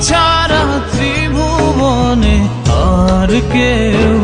ছাড়া ত্রিভুবনে আর কেউ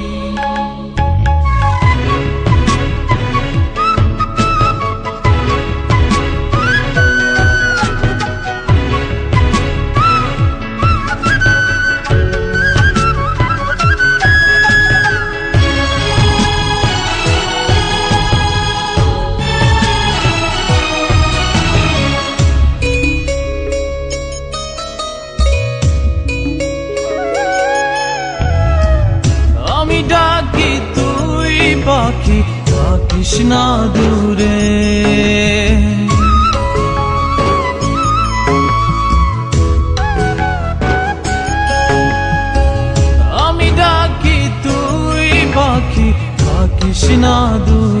পাখি থাকিস দূরে। আমি ডাকি তুই পাখি দূরে।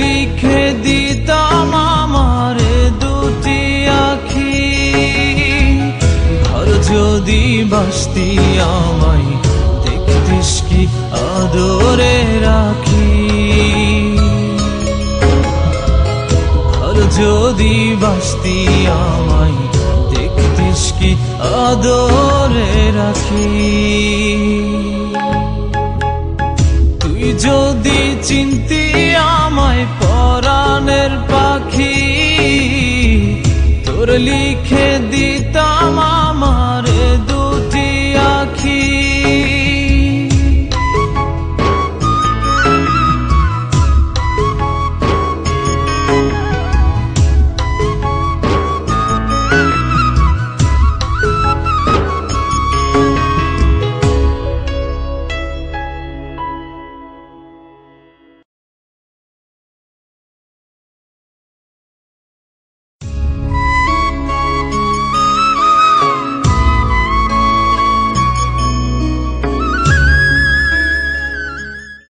লিখে দিতাম আমারে দুটি আখি। ঘর যদি বাসতি আমায়, দেখতিস কি আদরে রাখি। ঘর যদি বাসতি আমায়, দেখতিস কি আদরে রাখি। তুই যদি চিন্তি পাখি তোর লিখে দিতাম আমার